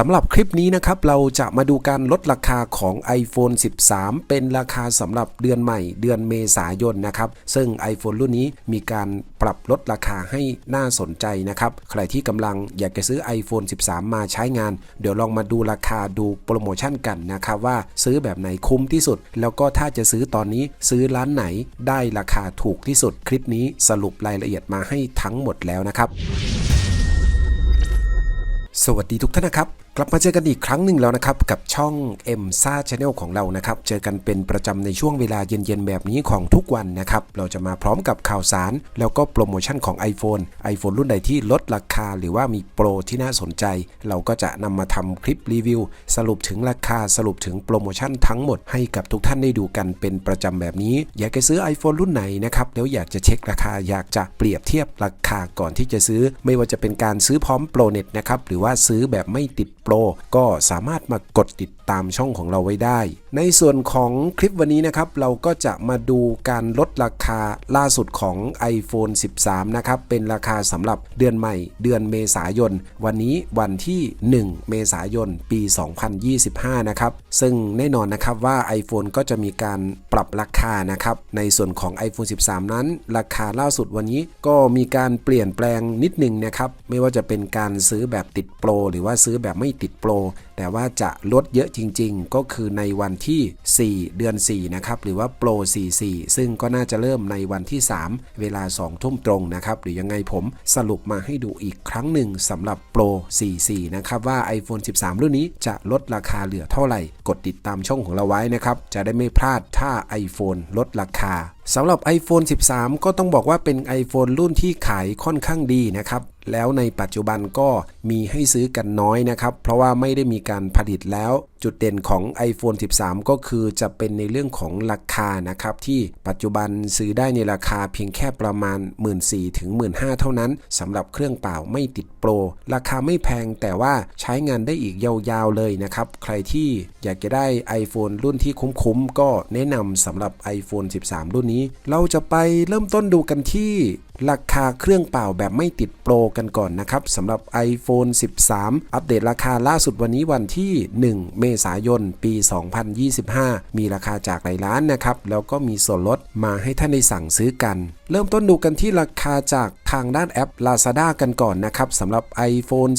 สำหรับคลิปนี้นะครับ เราจะมาดูการลดราคาของ iPhone 13 เป็นราคาสำหรับเดือนใหม่เดือนเมษายนนะครับ ซึ่ง iPhone รุ่นนี้มีการปรับลดราคาให้น่าสนใจนะครับ ใครที่กำลังอยากจะซื้อ iPhone 13 มาใช้งาน เดี๋ยวลองมาดูราคาดูโปรโมชั่นกันนะครับว่าซื้อแบบไหนคุ้มที่สุด แล้วก็ถ้าจะซื้อตอนนี้ซื้อร้านไหนได้ราคาถูกที่สุด คลิปนี้สรุปรายละเอียดมาให้ทั้งหมดแล้วนะครับสวัสดีทุกท่านนะครับ กลับมาเจอกันอีกครั้งหนึ่งแล้วนะครับ กับช่อง M s a Channel ของเรานะครับ เจอกันเป็นประจำในช่วงเวลาเย็นๆ แบบนี้ของทุกวันนะครับ เราจะมาพร้อมกับข่าวสาร แล้วก็โปรโมชั่นของ iPhone iPhone รุ่นใดที่ลดราคาหรือว่ามีโปรที่น่าสนใจ เราก็จะนำมาทำคลิปรีวิว สรุปถึงราคาสรุปถึงโปรโมชั่นทั้งหมดให้กับทุกท่านได้ดูกันเป็นประจำแบบนี้ อยากจะซื้อ iPhone รุ่นไหนนะครับแล้วอยากจะเช็คราคาอยากจะเปรียบเทียบราคาก่อนที่จะซื้อ ไม่ว่าจะเป็นการซื้อพร้อมโปรเน็ตนะครับหรือว่าซื้อแบบไม่ติดโปรก็สามารถมากดติดตามช่องของเราไว้ได้ ในส่วนของคลิปวันนี้นะครับเราก็จะมาดูการลดราคาล่าสุดของ iPhone 13 นะครับเป็นราคาสำหรับเดือนใหม่ เดือนเมษายน วันนี้วันที่ 1 เมษายน ปี 2025 นะครับ ซึ่งแน่นอนนะครับว่า iPhone ก็จะมีการปรับราคานะครับ ในส่วนของ iPhone 13 นั้น ราคาล่าสุดวันนี้ก็มีการเปลี่ยนแปลงนิดหนึ่งนะครับ ไม่ว่าจะเป็นการซื้อแบบติดโปรหรือว่าซื้อแบบไม่ติดโปร แต่ว่าจะลดเยอะจริง ๆ ก็คือในวันที่ 4 เดือน 4 นะครับ หรือว่าโปร 44 ซึ่งก็น่าจะเริ่มในวันที่ 3 เวลา 2 ทุ่มตรงนะครับ หรือยังไงผมสรุปมาให้ดูอีกครั้งหนึ่งสำหรับโปร 44 นะครับ ว่า iPhone 13 รุ่นนี้จะลดราคาเหลือเท่าไหร่ กดติดตามช่องของเราไว้นะครับ จะได้ไม่พลาดถ้า iPhone ลดราคาสำหรับ iPhone 13 ก็ต้องบอกว่าเป็น iPhone รุ่นที่ขายค่อนข้างดีนะครับ แล้วในปัจจุบันก็มีให้ซื้อกันน้อยนะครับ เพราะว่าไม่ได้มีการผลิตแล้วจุดเด่นของ iPhone 13 ก็คือจะเป็นในเรื่องของราคานะครับ ที่ปัจจุบันซื้อได้ในราคาเพียงแค่ประมาณ 1 4ื่นถึง1 5ื่นเท่านั้นสำหรับเครื่องเปล่าไม่ติดโปร ราคาไม่แพงแต่ว่าใช้งานได้อีกยาวๆเลยนะครับ ใครที่อยากจะได้ iPhone รุ่นที่คุ้มๆ ก็แนะนำสำหรับ iPhone 13 รุ่นนี้ เราจะไปเริ่มต้นดูกันที่ราคาเครื่องเปล่าแบบไม่ติดโปรกันก่อนนะครับสำหรับ iPhone 13 อัปเดตราคาล่าสุดวันนี้วันที่ 1 เมษายน ปี 2025 มีราคาจากหลายร้านนะครับ แล้วก็มีส่วนลดมาให้ท่านได้สั่งซื้อกัน เริ่มต้นดูกันที่ราคาจากทางด้านแอป Lazada กันก่อนนะครับสำหรับ iPhone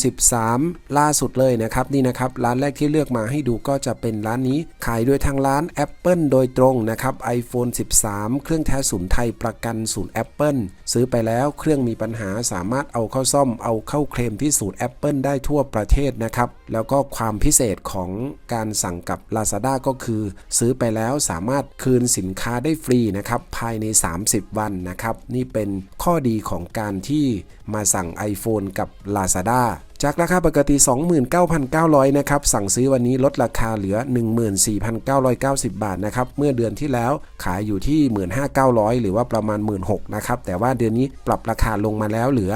13 ล่าสุดเลยนะครับ นี่นะครับ ร้านแรกที่เลือกมาให้ดูก็จะเป็นร้านนี้ ขายโดยทางร้าน Apple โดยตรงนะครับ iPhone 13 เครื่องแท้ศูนย์ไทยประกันศูนย์ Apple ซื้อไปแล้วเครื่องมีปัญหาสามารถเอาเข้าซ่อมเอาเข้าเคลมที่ศูนย์ Apple ได้ทั่วประเทศนะครับ แล้วก็ความพิเศษของ การสั่งกับ Lazada ก็คือ ซื้อไปแล้วสามารถคืนสินค้าได้ฟรีนะครับภายใน 30 วันนะครับ นี่เป็นข้อดีของการที่มาสั่ง iPhone กับ Lazada จากราคาปกติ 29,900 นะครับ สั่งซื้อวันนี้ลดราคาเหลือ 14,990 บาทนะครับ เมื่อเดือนที่แล้วขายอยู่ที่ 15,900 หรือว่าประมาณ 16,000นะครับ แต่ว่าเดือนนี้ปรับราคาลงมาแล้วเหลือ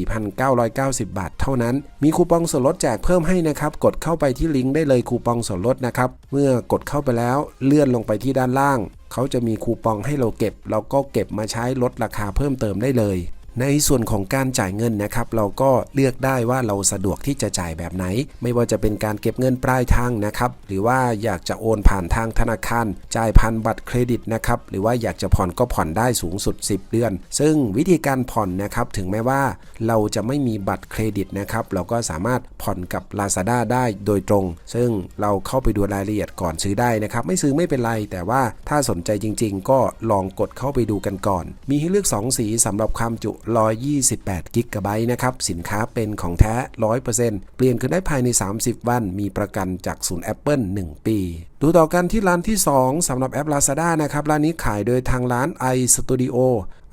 14,990 บาทเท่านั้น มีคูปองส่วนลดแจกเพิ่มให้นะครับ กดเข้าไปที่ลิงก์ได้เลยคูปองส่วนลดนะครับ เมื่อกดเข้าไปแล้วเลื่อนลงไปที่ด้านล่าง เขาจะมีคูปองให้เราเก็บ เราก็เก็บมาใช้ลดราคาเพิ่มเติมได้เลย ในส่วนของการจ่ายเงินนะครับ เราก็เลือกได้ว่าเราสะดวกที่จะจ่ายแบบไหน ไม่ว่าจะเป็นการเก็บเงินปลายทางนะครับ หรือว่าอยากจะโอนผ่านทางธนาคาร จ่ายผ่านบัตรเครดิตนะครับ หรือว่าอยากจะผ่อนก็ผ่อนได้สูงสุด 10 เดือน ซึ่งวิธีการผ่อนนะครับ ถึงแม้ว่าเราจะไม่มีบัตรเครดิตนะครับ เราก็สามารถผ่อนกับ Lazada ได้โดยตรง ซึ่งเราเข้าไปดูรายละเอียดก่อนซื้อได้นะครับ ไม่ซื้อไม่เป็นไร แต่ว่าถ้าสนใจจริง ๆ ก็ลองกดเข้าไปดูกันก่อน มีให้เลือก 2 สีสำหรับความจุ128 กิกะไบต์นะครับ สินค้าเป็นของแท้ 100%เปลี่ยนคืนได้ภายใน 30 วัน มีประกันจากศูนย์ Apple 1 ปี ดูต่อกันที่ร้านที่ 2สำหรับแอป Lazada นะครับ ร้านนี้ขายโดยทางร้าน iStudio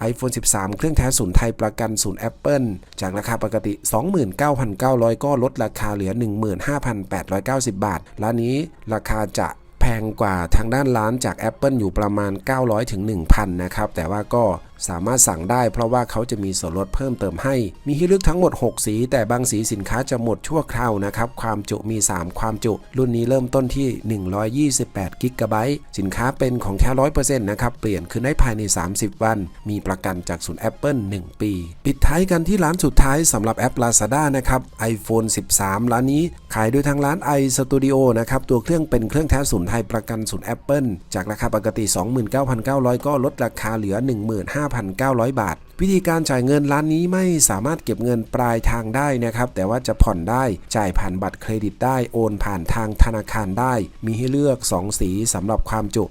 iPhone 13 เครื่องแท้ศูนย์ไทยประกันศูนย์ Apple จากราคาปกติ 29,900 ก็ลดราคาเหลือ 15,890 บาท ร้านนี้ราคาจะแพงกว่าทางด้านร้านจาก Apple อยู่ประมาณ 900ถึง1,000 นะครับ แต่ว่าก็ สามารถสั่งได้เพราะว่าเขาจะมีส่วนลดเพิ่มเติมให้ มีให้เลือกทั้งหมด 6 สี แต่บางสีสินค้าจะหมดชั่วคราวนะครับ ความจุมี 3 ความจุ รุ่นนี้เริ่มต้นที่ 128กิกะไบต์สินค้าเป็นของแท้ร้อยเปอร์เซ็นต์นะครับ เปลี่ยนคืนได้ภายใน 30 วัน มีประกันจากศูนย์ Apple 1 ปี ปิดท้ายกันที่ร้านสุดท้ายสำหรับแอป Lazada นะครับ iPhone 13 ร้านนี้ ขายโดยทางร้าน iStudio นะครับตัวเครื่องเป็นเครื่องแท้ศูนย์ไทยประกันศูนย์ Apple จากราคาปกติ 29,900 ก็ลดราคาเหลือ5,900 บาท วิธีการจ่ายเงินร้านนี้ไม่สามารถเก็บเงินปลายทางได้นะครับ แต่ว่าจะผ่อนได้จ่ายผ่านบัตรเครดิตได้โอนผ่านทางธนาคารได้ มีให้เลือก 2 สีสำหรับความจุ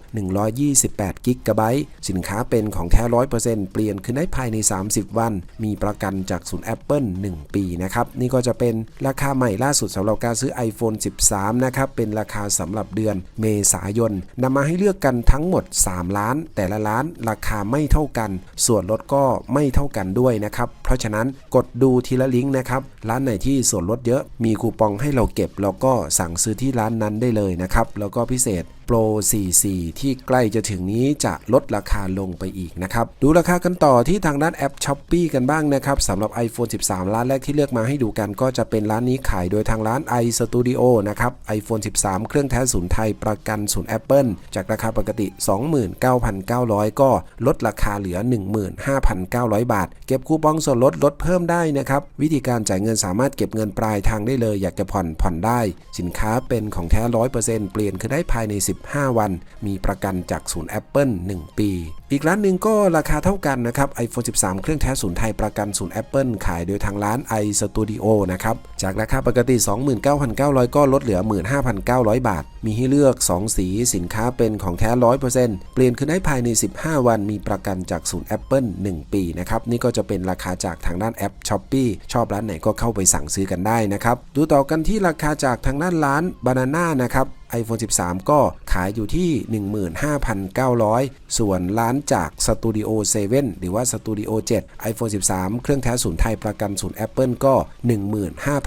128 กิกะไบต์สินค้าเป็นของแท้100%เปลี่ยนคืนได้ภายใน 30 วัน มีประกันจากศูนย์ Apple 1 ปีนะครับ นี่ก็จะเป็นราคาใหม่ล่าสุดสำหรับการซื้อ iPhone 13 นะครับ เป็นราคาสำหรับเดือนเมษายนนำมาให้เลือกกันทั้งหมด 3 ล้าน แต่ละล้านราคาไม่เท่ากัน ส่วนลดก็ไม่ไม่เท่ากันด้วยนะครับ เพราะฉะนั้นกดดูทีละลิงก์นะครับ ร้านไหนที่ส่วนลดเยอะมีคูปองให้เราเก็บ เราก็สั่งซื้อที่ร้านนั้นได้เลยนะครับ แล้วก็พิเศษ โปร44 ที่ใกล้จะถึงนี้จะลดราคาลงไปอีกนะครับ ดูราคากันต่อที่ทางด้านแอป s h อ p e e กันบ้างนะครับสำหรับ iPhone 13 ร้านแรกที่เลือกมาให้ดูกัน ก็จะเป็นร้านนี้ขายโดยทางร้าน iStudio นะครับ iPhone 13 เครื่องแท้ศูนย์ไทยประกันศูนย์ Apple จากราคาปกติ 29,900 ก็ลดราคาเหลือ 15,900 บาท เก็บคูปองส่วนลดลดเพิ่มได้นะครับ วิธีการจ่ายเงินสามารถเก็บเงินปลายทางได้เลย อยากจะผ่อนผ่อนได้ สินค้าเป็นของแท้ 100%เปลี่ยนคือได้ภายใน 10 15 วัน มีประกันจากศูนย์ Apple 1 ปี อีกร้านหนึ่งก็ราคาเท่ากันนะครับ iPhone 13 เครื่องแท้ศูนย์ไทยประกันศูนย์ Apple ขายโดยทางร้าน iStudio นะครับ จากราคาปกติ 29,900 ก็ลดเหลือ 15,900 บาท มีให้เลือก 2 สีสินค้าเป็นของแท้ 100%เปลี่ยนคืนได้ภายใน 15 วันมีประกันจากศูนย์ Apple 1 ปีนะครับ นี่ก็จะเป็นราคาจากทางด้านแอป s h อ p e e ชอบร้านไหนก็เข้าไปสั่งซื้อกันได้นะครับดูต่อกันที่ราคาจากทางด้านร้าน Banana นะครับ iPhone 13 ก็ขายอยู่ที่ 15,900 ส่วนร้านจาก Studio 7หรือว่า Studio 7 iPhone 13 เครื่องแท้ศูนย์ไทยประกันศูนย์ Apple ก็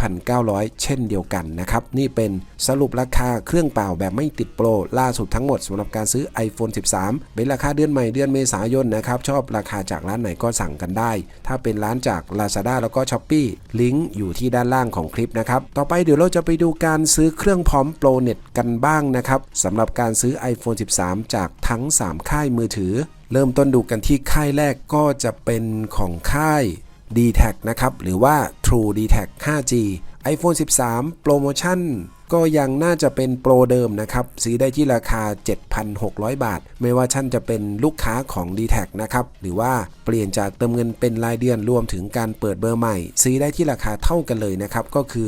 15,900 เช่นเดียวกันนะครับนี่เป็นสรุปราคาเครื่องเปล่าแบบไม่ติดโปรล่าสุดทั้งหมดสำหรับการซื้อ iPhone 13 เป็นราคาเดือนใหม่เดือนเมษายนนะครับชอบราคาจากร้านไหนก็สั่งกันได้ ถ้าเป็นร้านจาก Lazada แล้วก็ Shopee ลิงก์อยู่ที่ด้านล่างของคลิปนะครับต่อไปเดี๋ยวเราจะไปดูการซื้อเครื่องพร้อมโปรเน็ตกันบ้างนะครับสำหรับการซื้อ iPhone 13 จากทั้ง 3 ค่ายมือถือ เริ่มต้นดูกันที่ค่ายแรกก็จะเป็นของค่าย d t แทนะครับ หรือว่า True d t แท 5G iPhone 13 โปรโมชั่น ก็ยังน่าจะเป็นโปรเดิมนะครับ ซื้อได้ที่ราคา 7,600 บาท ไม่ว่าท่านจะเป็นลูกค้าของ d t แทนะครับ หรือว่าเปลี่ยนจากเติมเงินเป็นรายเดือนรวมถึงการเปิดเบอร์ใหม่ ซื้อได้ที่ราคาเท่ากันเลยนะครับ ก็คือ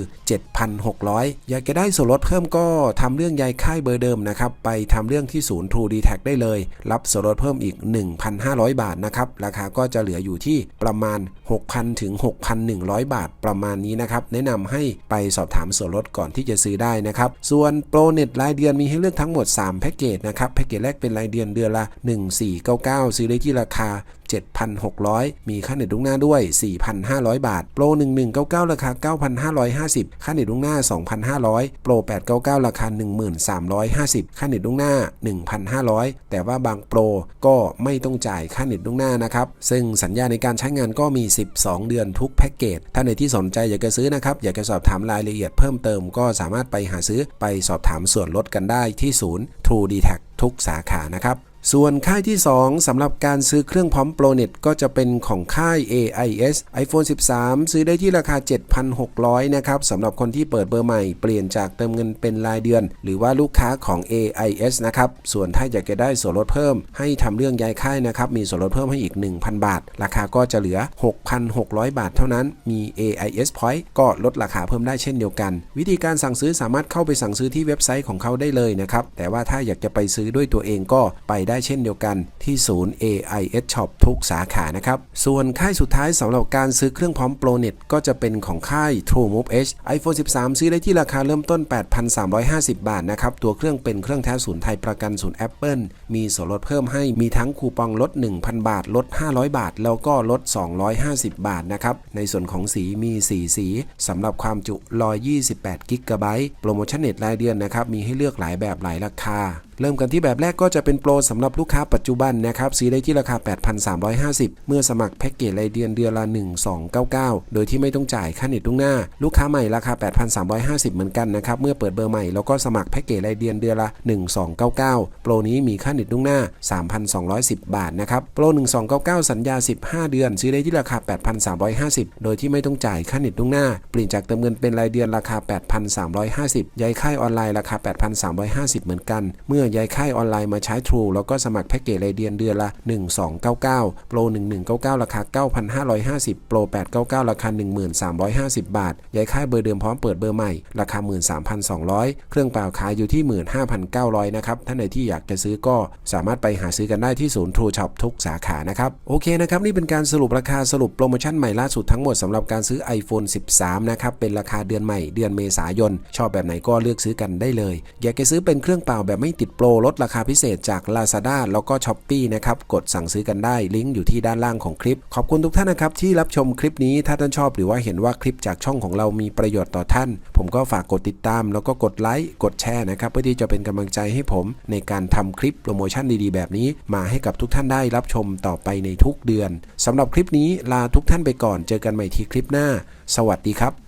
7,600 อยากจะได้ส่วนลดเพิ่มก็ทำเรื่องย้ายค่ายเบอร์เดิมนะครับ ไปทำเรื่องที่ศูนย์ True d t แทได้เลย รับส่วนลดเพิ่มอีก 1,500 บาทนะครับ ราคาก็จะเหลืออยู่ที่ประมาณ 6,000ถึง6,100 บาทประมาณนี้นะครับ แนะนำให้ไปสอบถามส่วนลดก่อนที่จะซื้อได้นะครับ ส่วนโปรเน็ตรายเดือนมีให้เลือกทั้งหมด 3 แพ็กเกจนะครับ แพ็กเกจแรกเป็นรายเดือนเดือนละ 1499 ซื้อได้ที่ราคา7,600 มีค่าเน็ตลุงหน้าด้วย 4,500 บาท โปร 1199 ราคา 9,550 ค่าเน็ตลุงหน้า 2,500 โปร 899 ราคา 1,350 ค่าเน็ตลุงหน้า 1,500 แต่ว่าบางโปรก็ไม่ต้องจ่ายค่าเน็ตลุงหน้านะครับ ซึ่งสัญญาในการใช้งานก็มี 12 เดือนทุกแพ็กเกจ ถ้าในที่สนใจอยากจะซื้อนะครับ อยากจะสอบถามรายละเอียดเพิ่มเติมก็สามารถไปหาซื้อไปสอบถามส่วนลดกันได้ที่ศูนย์ True d t แททุกสาขานะครับ ส่วนค่ายที่ 2สำหรับการซื้อเครื่องพร้อมโปรเน็ตก็จะเป็นของค่าย AIS iPhone 13 ซื้อได้ที่ราคา 7,600 นะครับสำหรับคนที่เปิดเบอร์ใหม่เปลี่ยนจากเติมเงินเป็นรายเดือน หรือว่าลูกค้าของ AIS นะครับ ส่วนถ้าอยากจะได้ส่วนลดเพิ่ม ให้ทำเรื่องย้ายค่ายนะครับ มีส่วนลดเพิ่มให้อีก 1,000 บาท ราคาก็จะเหลือ 6,600 บาทเท่านั้น มี AIS Point ก็ลดราคาเพิ่มได้เช่นเดียวกัน วิธีการสั่งซื้อสามารถเข้าไปสั่งซื้อที่เว็บไซต์ของเขาได้เลยนะครับแต่ว่าถ้าอยากจะไปซื้อด้วยตัวเองก็ไปได้ได้เช่นเดียวกันที่ศูนย์ AIS Shop ทุกสาขานะครับ ส่วนค่ายสุดท้ายสำหรับการซื้อเครื่องพร้อมโปรเน็ตก็จะเป็นของค่าย True Move H iPhone 13 ซื้อได้ที่ราคาเริ่มต้น 8,350 บาทนะครับ ตัวเครื่องเป็นเครื่องแท้ศูนย์ไทยประกันศูนย์ Apple มีส่วนลดเพิ่มให้มีทั้งคูปองลด 1,000 บาท ลด 500 บาท แล้วก็ลด 250 บาทนะครับในส่วนของสีมี 4 สีสำหรับความจุ 128 กิกะไบต์โปรโมชั่นเน็ตรายเดือนนะครับมีให้เลือกหลายแบบหลายราคาเริ่มกันที่แบบแรกก็จะเป็นโปรสำหรับลูกค้าปัจจุบันนะครับซื้อได้ที่ราคา 8,350 เมื่อสมัครแพ็กเกจรายเดือนเดือนละ 1299 โดยที่ไม่ต้องจ่ายค่าเน็ตล่วงหน้า ลูกค้าใหม่ราคา 8,350 เหมือนกันนะครับเมื่อเปิดเบอร์ใหม่แล้วก็สมัครแพ็กเกจรายเดือนเดือนละ 1299 โปรนี้มีค่าเน็ตล่วงหน้า 3,210 บาทนะครับโปร 1299 สัญญา 15 เดือน ซื้อได้ที่ราคา 8,350 โดยที่ไม่ต้องจ่ายค่าเน็ตล่วงหน้า เปลี่ยนจากเติมเงินเป็นรายเดือนราคา 8,350 ย้ายค่ายออนไลน์ราคา 8,350 เหมือนกัน เมื่อย้ายค่ายออนไลน์มาใช้ True แล้วก็สมัครแพ็กเกจรายเดือนเดือนละ 1299โปร1199 ราคา 9,550โปร899 ราคา 1350 บาท ย้ายค่ายเบอร์เดิมพร้อมเปิดเบอร์ใหม่ ราคา 13,200 เครื่องเปล่าขายอยู่ที่ 15,900 นะครับ ท่านไหนที่อยากจะซื้อก็สามารถไปหาซื้อกันได้ที่ศูนย์ True Shop ทุกสาขานะครับ โอเคนะครับ นี่เป็นการสรุปราคาสรุปโปรโมชั่นใหม่ล่าสุดทั้งหมดสำหรับการซื้อ iPhone 13 นะครับ เป็นราคาเดือนใหม่เดือนเมษายน ชอบแบบไหนก็เลือกซื้อกันได้เลย อยากจะซื้อเป็นเครื่องเปล่าแบบไม่ติดโปรลดราคาพิเศษจาก Lazada แล้วก็ s h อ p e e นะครับ กดสั่งซื้อกันได้ ลิงก์อยู่ที่ด้านล่างของคลิป ขอบคุณทุกท่านนะครับ ที่รับชมคลิปนี้ ถ้าท่านชอบหรือว่าเห็นว่าคลิปจากช่องของเรามีประโยชน์ต่อท่าน ผมก็ฝากกดติดตาม แล้วก็กดไลค์ กดแชร์นะครับ เพื่อที่จะเป็นกำลังใจให้ผม ในการทำคลิปโปรโมชั่นดีๆ แบบนี้ มาให้กับทุกท่านได้รับชมต่อไปในทุกเดือนสำหรับคลิปนี้ลาทุกท่านไปก่อน เจอกันใหม่ที่คลิปหน้า สวัสดีครับ